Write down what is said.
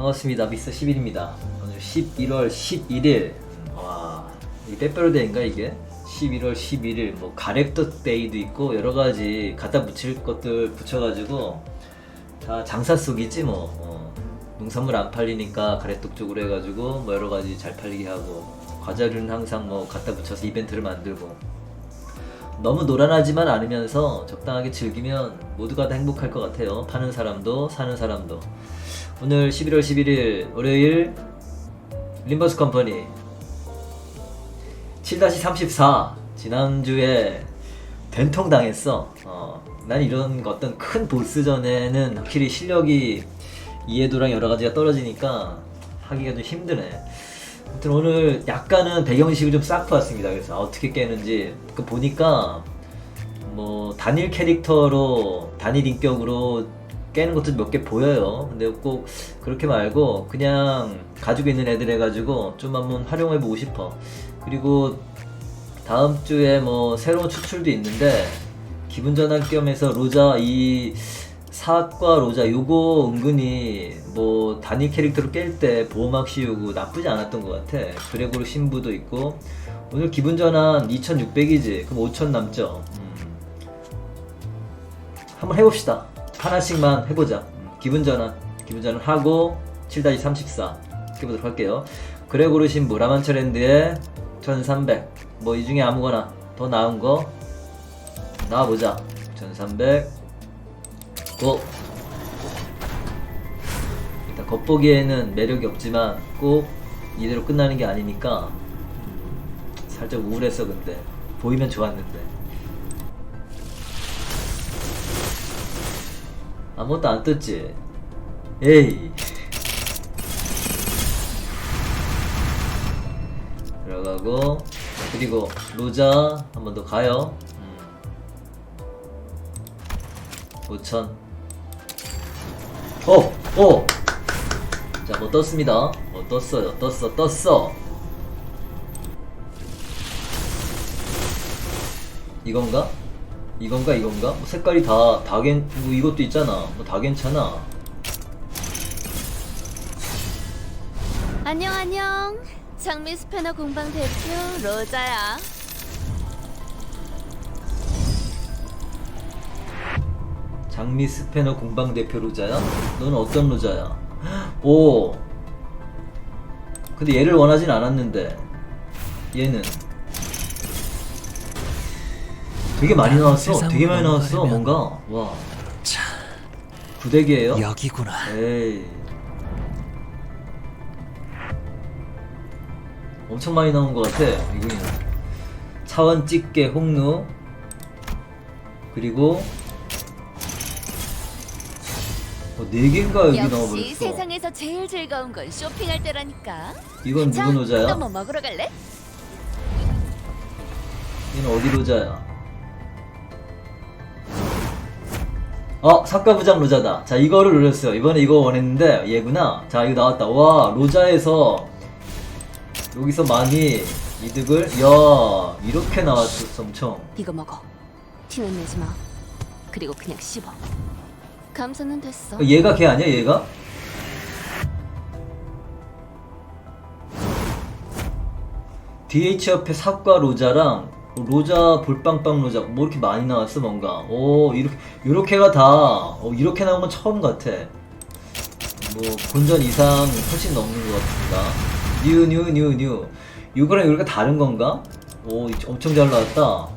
반갑습니다. 미스터 11입니다. 오늘 11월 11일. 와, 이 빼빼로데이인가 이게? 11월 11일 뭐 가래떡 데이도 있고 여러 가지 갖다 붙일 것들 붙여가지고 다 장사 속이지 뭐. 어, 농산물 안 팔리니까 가래떡 쪽으로 해가지고 뭐 여러 가지 잘 팔리게 하고 과자류는 항상 뭐 갖다 붙여서 이벤트를 만들고 너무 노란하지만 않으면서 적당하게 즐기면 모두가 다 행복할 것 같아요. 파는 사람도 사는 사람도. 오늘 11월 11일 월요일 림버스 컴퍼니 7-34 지난주에 된통 당했어. 어, 난 이런 어떤 큰 보스전에는 확실히 실력이 이해도랑 여러 가지가 떨어지니까 하기가 좀 힘드네. 아무튼 오늘 약간은 배경식을 좀 쌓고 왔습니다. 그래서 어떻게 깨는지 그 보니까 뭐 단일 캐릭터로 단일 인격으로 깨는 것도 몇 개 보여요. 근데 꼭 그렇게 말고 그냥 가지고 있는 애들 해가지고 좀 한번 활용해 보고 싶어. 그리고 다음 주에 뭐 새로운 추출도 있는데 기분 전환 겸해서 로자 이 사과 로자 요거 은근히 뭐 단일 캐릭터로 깰 때 보호막 씌우고 나쁘지 않았던 것 같아. 그레고르 신부도 있고 오늘 기분 전환 2,600이지. 그럼 5,000 남죠. 음. 한번 해봅시다. 하나씩만 해보자. 음, 기분 전환, 기분 전환 하고 7-34 해보도록 할게요. 그레고르 신부 라만처랜드의 1300. 뭐 이 중에 아무거나 더 나은 거 나와보자. 1300. 고! 일단 겉보기에는 매력이 없지만 꼭 이대로 끝나는 게 아니니까 음, 살짝 우울했어 근데 보이면 좋았는데 아무것도 안 떴지 에이 들어가고 그리고 로자 한 번 더 가요 음. 5천 오! 오! 자, 뭐 떴습니다. 뭐 떴어요. 떴어, 떴어. 이건가? 이건가, 이건가? 뭐 색깔이 다, 다 괜, 뭐 이것도 있잖아. 뭐 다 괜찮아. 안녕 안녕 장미 스패너 공방 대표 로자야 장미 스패너 공방 대표 로자야? 너는 어떤 로자야? 오! 근데 얘를 원하진 않았는데. 얘는. 되게 많이 나왔어. 되게 많이 나왔어. 뭔가. 와. 자, 구대기예요? 여기구나. 에이. 엄청 많이 나온 것 같아, 이거는. 차원 집게 홍루. 그리고, 어, 네 개인가 여기 역시 나와버렸어. 세상에서 제일 즐거운 건 쇼핑할 때라니까 이건 자, 누구 노자야? 또뭐 먹으러 갈래? 얘는 어디 로자야? 어, 사과부장 로자다. 자, 이거를 노렸어요. 이번에 이거 원했는데, 얘구나. 자, 이거 나왔다. 와, 로자에서, 여기서 많이 이득을, 야 이렇게 나왔어, 엄청. 이거 먹어 티는 내지 마 그리고 그냥 씹어 감사는 됐어 어, 얘가 걔 아니야, 얘가? DH 옆에 사과 로자랑 로자 볼빵빵 로자 뭐 이렇게 많이 나왔어 뭔가? 오 이렇게 요렇게가 다. 어, 이렇게 나온 건 처음 같아. 뭐 본전 이상 훨씬 넘는 것 같습니다. 뉴 뉴 뉴뉴. 이거랑 이거가 다른 건가? 오 엄청 잘 나왔다